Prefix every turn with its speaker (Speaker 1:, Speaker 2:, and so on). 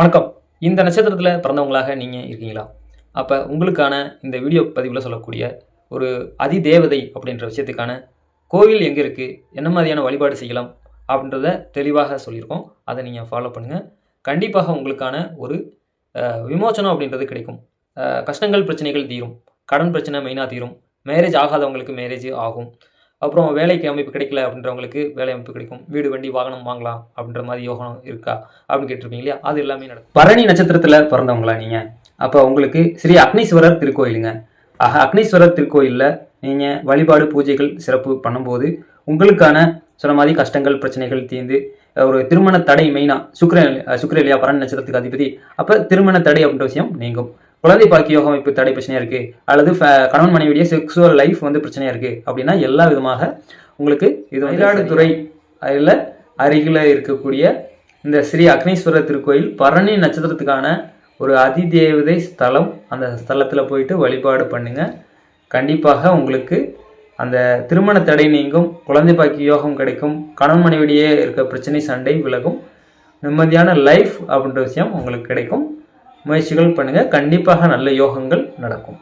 Speaker 1: வணக்கம். இந்த நட்சத்திரத்தில் பிறந்தவங்களாக நீங்கள் இருக்கீங்களா? அப்போ உங்களுக்கான இந்த வீடியோ பதிவில் சொல்லக்கூடிய ஒரு அதிதேவதை அப்படின்ற விஷயத்துக்கான கோவில் எங்கே இருக்குது என்ன மாதிரியான வழிபாடு செய்யலாம்? அப்படின்றத தெளிவாக சொல்லியிருக்கோம். அதை நீங்கள் ஃபாலோ பண்ணுங்கள் கண்டிப்பாக உங்களுக்கான ஒரு விமோச்சனம் அப்படின்றது கிடைக்கும். கஷ்டங்கள் பிரச்சனைகள் தீரும். கடன் பிரச்சனை மெயினாக தீரும். மேரேஜ் ஆகாதவங்களுக்கு மேரேஜ் ஆகும். அப்புறம் வேலைக்கு அமைப்பு கிடைக்கல அப்படின்றவங்களுக்கு வேலை அமைப்பு கிடைக்கும். வீடு வண்டி வாகனம் வாங்கலாம் அப்படின்ற மாதிரி யோகம் இருக்கா அப்படின்னு கேட்டிருப்பீங்க இல்லையா? அது எல்லாமே நடக்கும். பரணி நட்சத்திரத்தில் பிறந்தவங்களா நீங்கள் அப்போ உங்களுக்கு ஸ்ரீ அக்னீஸ்வரர் திருக்கோயிலுங்க. அக்னீஸ்வரர் திருக்கோயிலில் நீங்கள் வழிபாடு பூஜைகள் சிறப்பு பண்ணும்போது உங்களுக்கான சொன்ன மாதிரி கஷ்டங்கள் பிரச்சனைகள் தீர்ந்து ஒரு திருமண தடை மெயினாக சுக்கர அஹ், இல்லையா? பரணி நட்சத்திரத்துக்கு அதிபதி. அப்போ திருமண தடை அப்படின்ற விஷயம் நீங்கும். குழந்தை பாக்கிய யோக அமைப்பு தடை பிரச்சனையாக இருக்குது அல்லது ஃப- கணவன் மனைவியுடைய செக்ஸுவல் லைஃப் வந்து பிரச்சனையாக இருக்குது அப்படின்னா எல்லா விதமாக உங்களுக்கு இது மயிலாடுதுறை அதில் அருகில் இருக்கக்கூடிய இந்த ஸ்ரீ அக்னீஸ்வரர் திருக்கோயில் பரணி நட்சத்திரத்துக்கான ஒரு அதிதேவதை ஸ்தலம் அந்த ஸ்தலத்தில் போயிட்டு வழிபாடு பண்ணுங்க. கண்டிப்பாக உங்களுக்கு அந்த திருமண தடை நீங்கும் குழந்தை பாக்கிய யோகம் கிடைக்கும் கணவன் மனைவிடையே இருக்க பிரச்சனை சண்டை விலகும் நிம்மதியான லைஃப் அப்படின்ற விஷயம் உங்களுக்கு கிடைக்கும். முயற்சிகள் பண்ணுங்கள் கண்டிப்பாக நல்ல யோகங்கள் நடக்கும்.